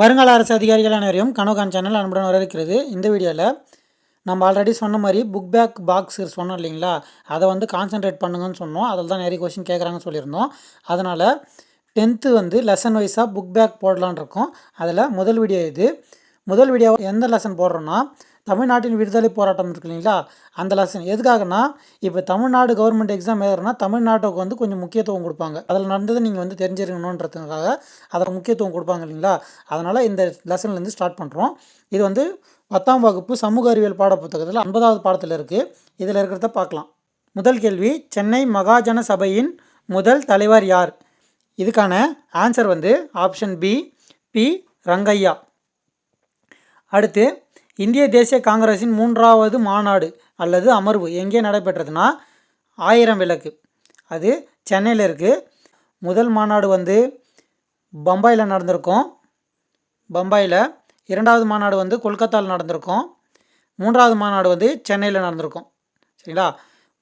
வருங்கால அரசு அதிகாரிகள் அனைவரையும் கனோகான் சேனல் அன்புடன் வரவேற்கிறது. இந்த வீடியோவில் நம்ம ஆல்ரெடி சொன்ன மாதிரி புக் பேக் பாக்ஸ் சொன்னோம் இல்லைங்களா? அதை வந்து கான்சென்ட்ரேட் பண்ணுங்கன்னு சொன்னோம். அதில் தான் நிறைய கொஸ்டின் கேட்குறாங்கன்னு சொல்லியிருந்தோம். அதனால் டென்த்து வந்து லெசன் வைஸாக புக் பேக் போடலான்னு இருக்கோம். அதில் முதல் வீடியோ இது முதல் வீடியோ எந்த லெசன் போடுறோன்னா தமிழ்நாட்டின் விடுதலை போராட்டம் இருக்கு இல்லைங்களா? அந்த லெசன் எதுக்காகனா இப்போ தமிழ்நாடு கவர்மெண்ட் எக்ஸாம் எழுதுறனா தமிழ்நாட்டுக்கு வந்து கொஞ்சம் முக்கியத்துவம் கொடுப்பாங்க. அதில் நடந்ததை நீங்கள் வந்து தெரிஞ்சிருக்கணுன்றதுக்காக அதை முக்கியத்துவம் கொடுப்பாங்க இல்லைங்களா? அதனால் இந்த லெசன்லேருந்து ஸ்டார்ட் பண்ணுறோம் இது வந்து பத்தாம் வகுப்பு சமூக அறிவியல் பாடப்புத்தகத்தில் ஐம்பதாவது பாடத்தில் இருக்குது இதில் இருக்கிறத பார்க்கலாம். முதல் கேள்வி சென்னை மகாஜன சபையின் முதல் தலைவர் யார்? இதுக்கான ஆன்சர் வந்து ஆப்ஷன் பி பி ரங்கையா. அடுத்து இந்திய தேசிய காங்கிரஸின் மூன்றாவது மாநாடு அல்லது அமர்வு எங்கே நடைபெற்றதுன்னா ஆயிரம் விளக்கு. அது சென்னையில் இருக்குது முதல் மாநாடு வந்து பம்பாயில் நடந்திருக்கும். பம்பாயில் இரண்டாவது மாநாடு வந்து கொல்கத்தாவில் நடந்திருக்கும். மூன்றாவது மாநாடு வந்து சென்னையில் நடந்திருக்கும். சரிங்களா?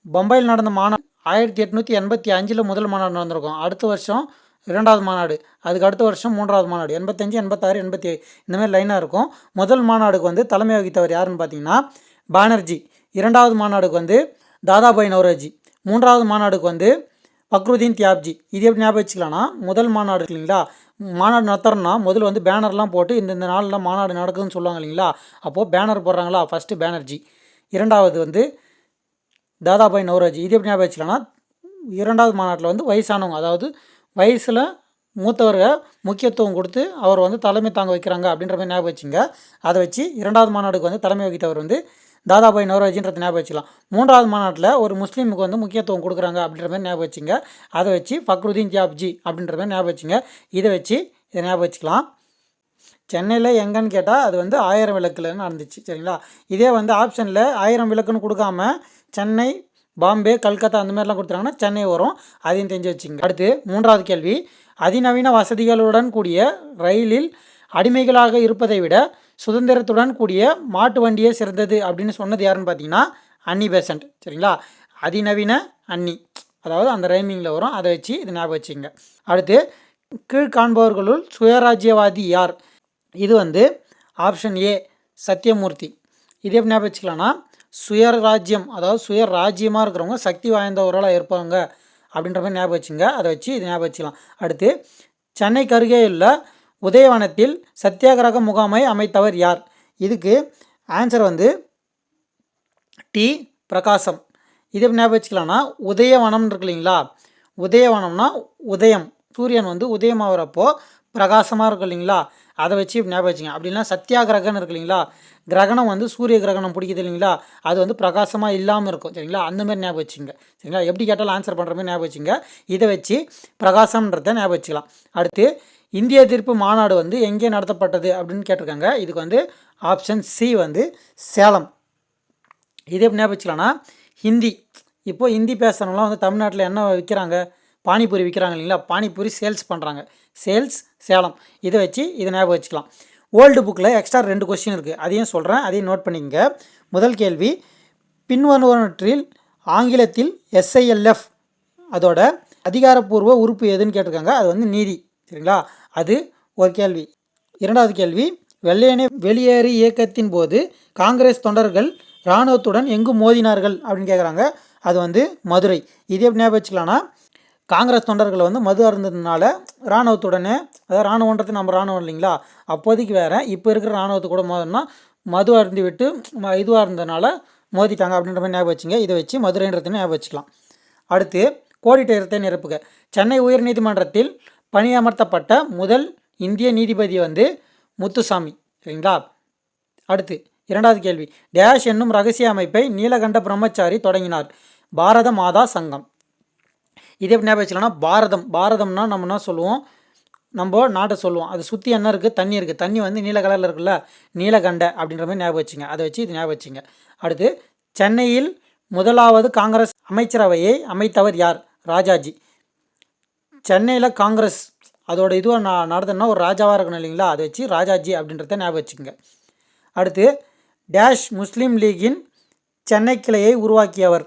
பம்பாயில் நடந்த மாநாடு ஆயிரத்தி எட்நூற்றி எண்பத்தி அஞ்சில் முதல் மாநாடு நடந்திருக்கும். அடுத்த வருஷம் இரண்டாவது மாநாடு. அதுக்கு அடுத்த வருஷம் மூன்றாவது மாநாடு. எண்பத்தஞ்சு எண்பத்தாறு எண்பத்தி ஏழு இந்த மாதிரி லைனாக இருக்கும். முதல் மாநாடுக்கு வந்து தலைமை வகித்தவர் யாருன்னு பார்த்தீங்கன்னா பானர்ஜி. இரண்டாவது மாநாடுக்கு வந்து தாதாபாய் நவரோஜி மூன்றாவது மாநாடுக்கு வந்து பக்ருதீன் தியாப்ஜி. இது எப்படி ஞாபகம் வச்சுக்கலாம்னா முதல் மாநாடு இல்லைங்களா? மாநாடு நடத்துறோம்னா முதல்ல வந்து பேனர்லாம் போட்டு இந்த இந்த நாளில் மாநாடு நடக்குதுன்னு சொல்லுவாங்க இல்லைங்களா? அப்போது பேனர் போடுறாங்களா? ஃபஸ்ட்டு பேனர்ஜி. இரண்டாவது வந்து தாதாபாய் நவரோஜி இது எப்படி ஞாபகம் வச்சுக்கலாம்னா இரண்டாவது மாநாட்டில் வந்து வயசானவங்க அதாவது வயசில் மூத்தவர்கள் முக்கியத்துவம் கொடுத்து அவர் வந்து தலைமை தாங்க வைக்கிறாங்க அப்படின்ற மாதிரி ஞாபகம் வச்சுங்க. அதை வச்சு இரண்டாவது மாநாடுக்கு வந்து தலைமை வகித்தவர் வந்து தாதாபாய் நவராஜின்றது ஞாபகம் வச்சுக்கலாம். மூன்றாவது மாநாட்டில் ஒரு முஸ்லீமுக்கு வந்து முக்கியத்துவம் கொடுக்குறாங்க அப்படின்ற மாதிரி ஞாபகம் வச்சுங்க. அதை வச்சு ஃபக்ருதீன் ஜாப்ஜி அப்படின்ற மாதிரி ஞாபகம் வச்சுங்க. இதை வச்சு இதை ஞாபகம் வச்சுக்கலாம். சென்னையில் எங்கன்னு கேட்டால் அது வந்து ஆயிரம் விளக்கில் நடந்துச்சு. சரிங்களா? இதே வந்து ஆப்ஷனில் ஆயிரம் விளக்குன்னு கொடுக்காம சென்னை பாம்பே கல்கத்தா அந்த மாதிரிலாம் கொடுத்துறாங்கன்னா சென்னை வரும். அதையும் தெரிஞ்சு வச்சுங்க அடுத்து மூன்றாவது கேள்வி. அதிநவீன வசதிகளுடன் கூடிய ரயிலில் அடிமைகளாக இருப்பதை விட சுதந்திரத்துடன் கூடிய மாட்டு வண்டியே சிறந்தது அப்படின்னு சொன்னது யாருன்னு பார்த்தீங்கன்னா அன்னி பெசன்ட் சரிங்களா? அதிநவீன அன்னி. அதாவது அந்த ரைமிங்கில் வரும். அதை வச்சு இது ஞாபகம் வச்சுங்க அடுத்து கீழ்காண்பவர்களுள் சுயராஜ்யவாதி யார்? இது வந்து ஆப்ஷன் ஏ சத்யமூர்த்தி இது எப்படி ஞாபகம் வச்சுக்கலாம்னா சுயராஜ்யம் அதாவது சுயராஜ்யமாக இருக்கிறவங்க சக்தி வாய்ந்தவர்களாக இருப்பாங்க அப்படின்ற மாதிரி ஞாபகம் வச்சுங்க. அதை வச்சு இது ஞாபகம் வச்சுக்கலாம். அடுத்து சென்னைக்கு அருகே உள்ள உதயவனத்தில் சத்தியாகிரக முகாமை அமைத்தவர் யார்? இதுக்கு ஆன்சர் வந்து டி. பிரகாசம். இது எப்படி ஞாபகம் வச்சுக்கலாம்னா உதயவனம் இருக்கு இல்லைங்களா? உதயவனம்னா உதயம். சூரியன் வந்து உதயமாகிறப்போ பிரகாசமாக இருக்கும் இல்லைங்களா? அதை வச்சு ஞாபகம் வச்சுங்க. அப்படின்னா சத்தியாகிரகன் இருக்கு இல்லைங்களா? கிரகணம் வந்து சூரிய கிரகணம் பிடிக்குது இல்லைங்களா? அது வந்து பிரகாசமாக இல்லாமல் இருக்கும் சரிங்களா? அந்த மாதிரி ஞாபகம் வச்சுங்க சரிங்களா? எப்படி கேட்டாலும் ஆன்சர் பண்ணுற மாதிரி ஞாபகம் வச்சுங்க. இதை வச்சு பிரகாசம்ன்றத ஞாபகம் வச்சுக்கலாம். அடுத்து இந்திய எதிர்ப்பு மாநாடு வந்து எங்கே நடத்தப்பட்டது அப்படின்னு கேட்டிருக்காங்க. இதுக்கு வந்து ஆப்ஷன் சி வந்து சேலம். இது எப்படி ஞாபகம் வச்சுக்கலாம்னா ஹிந்தி. இப்போது ஹிந்தி பேசுகிறவங்களாம் வந்து தமிழ்நாட்டில் என்ன விற்கிறாங்க பானிபூரி விற்கிறாங்க இல்லைங்களா? பானிபூரி சேல்ஸ் பண்ணுறாங்க சேல்ஸ் சேலம். இதை வச்சு இதை ஞாபகம் வச்சுக்கலாம். ஓல்டு புக்கில் எக்ஸ்ட்ரா ரெண்டு கொஸ்டின் இருக்குது அதையும் சொல்கிறேன் அதையும் நோட் பண்ணிக்கங்க. முதல் கேள்வி பின்வருவனற்றில் ஆங்கிலத்தில் எஸ்ஐஎல்எஃப் அதோட அதிகாரப்பூர்வ உறுப்பு எதுன்னு கேட்டிருக்காங்க. அது வந்து நீதி சரிங்களா? அது ஒரு கேள்வி. இரண்டாவது கேள்வி வெள்ளையனே வெளியேறு இயக்கத்தின் போது காங்கிரஸ் தொண்டர்கள் இராணுவத்துடன் எங்கு மோதினார்கள் அப்படின்னு கேட்குறாங்க. அது வந்து மதுரை. இது எப்படி ஞாபகம் வச்சுக்கலாம்னா காங்கிரஸ் தொண்டர்கள் வந்து மது அருந்ததுனால இராணுவத்துடனே அதாவது இராணுவன்றது நம்ம இராணுவம் இல்லைங்களா? அப்போதைக்கு வேறு இப்போ இருக்கிற இராணுவத்து கூட மோதனா மது அருந்தி விட்டு ம இதுவாக இருந்ததுனால மோதிட்டாங்க அப்படின்ற மாதிரி ஞாபகம் வச்சுங்க. இதை வச்சு மதுரைன்றதை ஞாபகம் வச்சுக்கலாம். அடுத்து கோடிட்ட நிரப்புக. சென்னை உயர்நீதிமன்றத்தில் பணியமர்த்தப்பட்ட முதல் இந்திய நீதிபதி வந்து முத்துசாமி சரிங்களா? அடுத்து இரண்டாவது கேள்வி. டேஷ் என்னும் ரகசிய அமைப்பை நீலகண்ட பிரம்மச்சாரி தொடங்கினார். பாரத மாதா சங்கம். இதே எப்படி ஞாபகம் வச்சுக்கலாம்னா பாரதம் பாரதம்னா நம்ம என்ன சொல்லுவோம்? நம்ம நாட்டை சொல்லுவோம். அது சுற்றி என்ன இருக்குது தண்ணி இருக்குது தண்ணி வந்து நீல கலரில் இருக்குல்ல? நீலகண்ட அப்படின்ற மாதிரி ஞாபகம் வச்சுங்க. அதை வச்சு இது ஞாபகம் வச்சுங்க. அடுத்து சென்னையில் முதலாவது காங்கிரஸ் அமைச்சரவையை அமைத்தவர் யார்? ராஜாஜி. சென்னையில் காங்கிரஸ் அதோட இதுவாக நான் நடந்ததுன்னா ஒரு ராஜாவாக இருக்கணும் இல்லைங்களா? அதை வச்சு ராஜாஜி அப்படின்றத ஞாபகம் வச்சுக்கோங்க அடுத்து டேஷ் முஸ்லீம் லீகின் சென்னை கிளையை உருவாக்கியவர்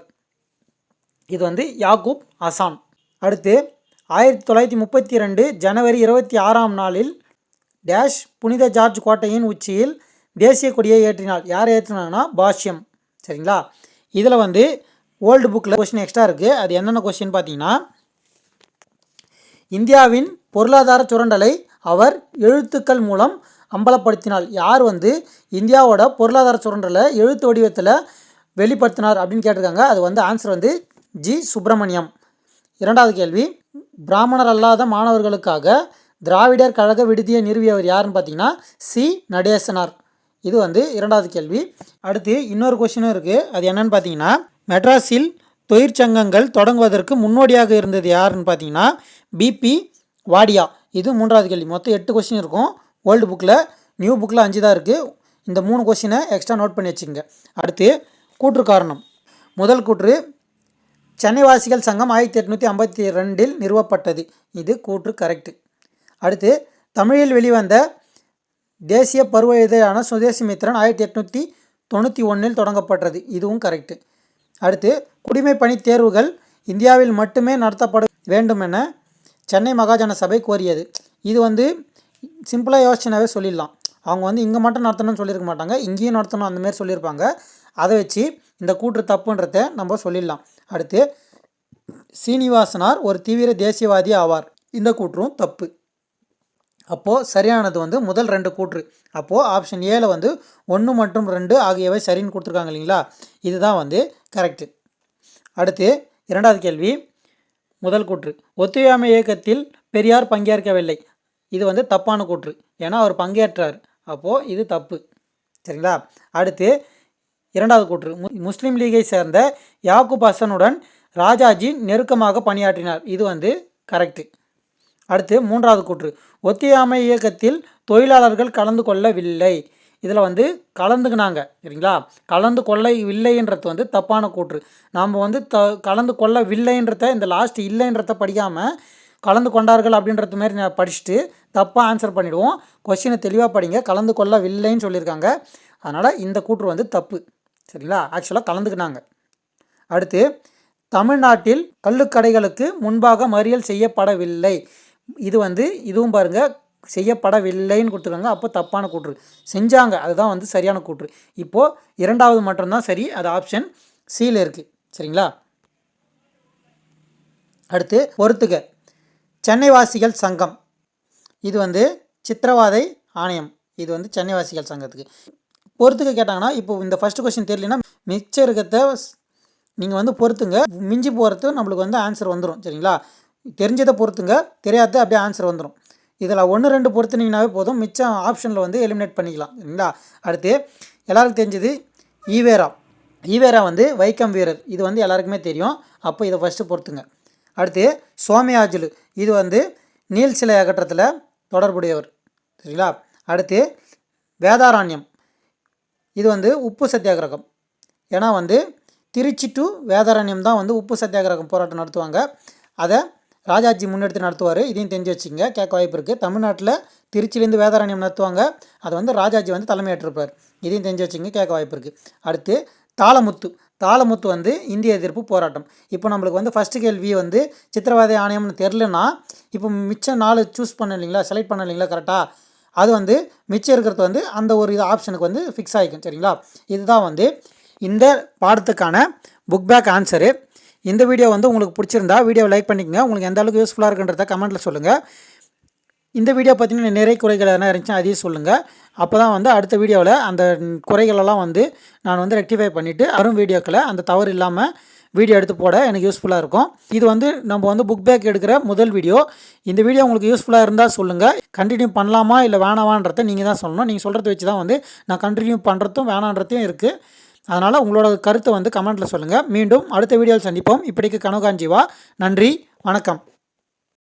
இது வந்து யாக்கூப் அசான் அடுத்து ஆயிரத்தி தொள்ளாயிரத்தி முப்பத்தி ரெண்டு ஜனவரி இருபத்தி ஆறாம் நாளில் டேஷ் புனித ஜார்ஜ் கோட்டையின் உச்சியில் தேசிய கொடியை ஏற்றினார். யார் ஏற்றினாங்கன்னா பாஷ்யம். சரிங்களா? இதில் வந்து ஓல்டு புக்கில் கொஸ்டின் எக்ஸ்ட்ரா இருக்குது அது என்னென்ன கொஸ்டின் பார்த்தீங்கன்னா இந்தியாவின் பொருளாதார சுரண்டலை அவர் எழுத்துக்கள் மூலம் அம்பலப்படுத்தினால் யார் வந்து இந்தியாவோட பொருளாதார சுரண்டலை எழுத்து வடிவத்தில் வெளிப்படுத்தினார் அப்படின்னு கேட்டிருக்காங்க. அது வந்து ஆன்சர் வந்து ஜி. சுப்பிரமணியம். இரண்டாவது கேள்வி. பிராமணர் அல்லாத மாணவர்களுக்காக திராவிடர் கழக விடுதியை நிறுவியவர் யாருன்னு பார்த்தீங்கன்னா சி. நடேசனார். இது வந்து இரண்டாவது கேள்வி. அடுத்து இன்னொரு கொஷினும் இருக்குது அது என்னன்னு பார்த்தீங்கன்னா மெட்ராஸில் தொழிற்சங்கங்கள் தொடங்குவதற்கு முன்னோடியாக இருந்தது யாருன்னு பார்த்தீங்கன்னா பிபி வாடியா. இது மூன்றாவது கேள்வி. மொத்தம் எட்டு கொஷின் இருக்கும். ஓல்டு புக்கில் நியூ புக்கில் அஞ்சு தான் இருக்குது இந்த மூணு கொஷினை எக்ஸ்ட்ரா நோட் பண்ணி வச்சுங்க அடுத்து கூற்று காரணம். முதல் கூற்று சென்னைவாசிகள் சங்கம் ஆயிரத்தி எட்நூற்றி ஐம்பத்தி ரெண்டில் நிறுவப்பட்டது. இது கூற்று கரெக்டு அடுத்து தமிழில் வெளிவந்த தேசிய பருவ இதழான சுதேசி மித்ரன் ஆயிரத்தி எட்நூற்றி தொண்ணூற்றி ஒன்றில் தொடங்கப்பட்டது. இதுவும் கரெக்டு அடுத்து குடிமை பணி தேர்வுகள் இந்தியாவில் மட்டுமே நடத்தப்பட வேண்டும் என சென்னை மகாஜன சபை கோரியது. இது வந்து சிம்பிளாக யோசிச்சுனாவே சொல்லிடலாம். அவங்க வந்து இங்கே மட்டும் நடத்தணும்னு சொல்லியிருக்க மாட்டாங்க. இங்கேயும் நடத்தணும் அந்தமாரி சொல்லியிருப்பாங்க. அதை வச்சு இந்த கூற்று தப்புன்றத நம்ம சொல்லிடலாம். அடுத்து சீனிவாசனார் ஒரு தீவிர தேசியவாதி ஆவார். இந்த கூற்றும் தப்பு. அப்போது சரியானது வந்து முதல் ரெண்டு கூற்று. அப்போது ஆப்ஷன் ஏல வந்து ஒன்று மற்றும் ரெண்டு ஆகியவை சரின்னு கொடுத்துருக்காங்க இல்லைங்களா? இதுதான் வந்து கரெக்டு அடுத்து இரண்டாவது கேள்வி. முதல் கூற்று. ஒத்துழையாமை இயக்கத்தில் பெரியார் பங்கேற்கவில்லை. இது வந்து தப்பான கூற்று. ஏன்னா அவர் பங்கேற்றார். அப்போது இது தப்பு. சரிங்களா? அடுத்து இரண்டாவது கூற்று. மு முஸ்லீம் லீகை சேர்ந்த யாக்கூப் ஹசனுடன் ராஜாஜி நெருக்கமாக பணியாற்றினார். இது வந்து கரெக்டு அடுத்து மூன்றாவது கூற்று. ஒத்தியாமை இயக்கத்தில் தொழிலாளர்கள் கலந்து கொள்ளவில்லை. இதில் வந்து கலந்துக்கினாங்க சரிங்களா? கலந்து கொள்ளவில்லைன்றது வந்து தப்பான கூற்று. நாம் வந்து த கலந்து கொள்ளவில்லைன்றத இந்த லாஸ்ட் இல்லைன்றத படிக்காமல் கலந்து கொண்டார்கள் அப்படின்றது மாதிரி நான் படிச்சுட்டு தப்பாக ஆன்சர் பண்ணிவிடுவோம் கொஷினை தெளிவாக படிங்க. கலந்து கொள்ளவில்லைன்னு சொல்லியிருக்காங்க. அதனால் இந்த கூற்று வந்து தப்பு. சரிங்களா? ஆக்சுவலாக கலந்துக்கினாங்க. அடுத்து தமிழ்நாட்டில் கள்ளுக்கடைகளுக்கு முன்பாக மறியல் செய்யப்படவில்லை. இது வந்து இதுவும் பாருங்கள் செய்யப்படவில்லைன்னு கொடுத்துருக்காங்க. அப்போ தப்பான கூற்று. செஞ்சாங்க. அதுதான் வந்து சரியான கூற்று. இப்போது இரண்டாவது மட்டும்தான் சரி. அது ஆப்ஷன் சியில் இருக்குது சரிங்களா? அடுத்து பொறுத்துக. சென்னை வாசிகள் சங்கம். இது வந்து சித்திரவாதை ஆணையம். இது வந்து சென்னை வாசிகள் சங்கத்துக்கு. பொறுத்துக்க கேட்டாங்கன்னா இப்போ இந்த ஃபஸ்ட்டு கொஸ்டின் தெரியலனா மிச்சம் இருக்கிறத நீங்கள் வந்து பொறுத்துங்க. மிஞ்சி போகிறது நம்மளுக்கு வந்து ஆன்சர் வந்துடும் சரிங்களா? தெரிஞ்சதை பொறுத்துங்க தெரியாத அப்படியே ஆன்சர் வந்துடும் இதில் ஒன்று ரெண்டு பொறுத்துனீங்கனாவே போதும். மிச்சம் ஆப்ஷனில் வந்து எலிமினேட் பண்ணிக்கலாம் சரிங்களா? அடுத்து எல்லாருக்கும் தெரிஞ்சது ஈவேரா. ஈவேரா வந்து வைக்கம் வீரர். இது வந்து எல்லாருக்குமே தெரியும். அப்போ இதை ஃபஸ்ட்டு பொறுத்துங்க. அடுத்து சோமயாஜுலு. இது வந்து நீல் சிலை அகற்றத்தில் தொடர்புடையவர் சரிங்களா? அடுத்து வேதாரண்யம். இது வந்து உப்பு சத்தியாகிரகம். ஏன்னா வந்து திருச்சி டு வேதாரண்யம் தான் வந்து உப்பு சத்தியாகிரகம் போராட்டம் நடத்துவாங்க. அதை ராஜாஜி முன்னெடுத்து நடத்துவார். இதையும் தெரிஞ்சு வச்சுங்க கேட்க வாய்ப்பு இருக்குது தமிழ்நாட்டில் திருச்சியிலேருந்து வேதாரண்யம் நடத்துவாங்க. அது வந்து ராஜாஜி வந்து தலைமையேற்றிருப்பார். இதையும் தெரிஞ்சு வச்சுங்க கேட்க வாய்ப்பு இருக்குது அடுத்து தாளமுத்து. தாளமுத்து வந்து இந்திய எதிர்ப்பு போராட்டம். இப்போ நம்மளுக்கு வந்து ஃபஸ்ட்டு கேள்வி வந்து சித்திரவதை ஆணையம்னு தெரிலனா இப்போ மிச்சம் நாலு சூஸ் பண்ண இல்லைங்களா செலக்ட் பண்ண இல்லைங்களா கரெக்டாக அது வந்து மிச்சம் இருக்கிறது வந்து அந்த ஒரு இது ஆப்ஷனுக்கு வந்து ஃபிக்ஸ் ஆகிக்கும் சரிங்களா? இதுதான் வந்து இந்த பாடத்துக்கான புக் பேக் ஆன்சரு இந்த வீடியோ வந்து உங்களுக்கு பிடிச்சிருந்தா வீடியோவை லைக் பண்ணிக்கோங்க. உங்களுக்கு எந்த அளவுக்கு யூஸ்ஃபுல்லாக இருக்குன்றத கமெண்ட்டில் சொல்லுங்கள் இந்த வீடியோ பார்த்தீங்கன்னா நிறைய குறைகள் எதனா இருந்துச்சுன்னா அதையும் சொல்லுங்கள் அப்போ தான் வந்து அடுத்த வீடியோவில் அந்த குறைகளெல்லாம் வந்து நான் வந்து ரெக்டிஃபை பண்ணிவிட்டு வரும் வீடியோக்களை அந்த தவறு இல்லாமல் வீடியோ எடுத்து போட எனக்கு யூஸ்ஃபுல்லாக இருக்கும். இது வந்து நம்ம வந்து புக் பேக் எடுக்கிற முதல் வீடியோ இந்த வீடியோ உங்களுக்கு யூஸ்ஃபுல்லாக இருந்தால் சொல்லுங்கள் கண்டினியூ பண்ணலாமா இல்லை வேணாமான்றதை நீங்கள் தான் சொல்லணும். நீங்கள் சொல்கிறத வச்சு தான் வந்து நான் கண்டினியூ பண்ணுறதும் வேணான்றதையும் இருக்குது அதனால் உங்களோட கருத்தை வந்து கமெண்ட்டில் சொல்லுங்கள் மீண்டும் அடுத்த வீடியோவில் சந்திப்போம். இப்படிக்கு கனகாஞ்சிவா நன்றி. வணக்கம்.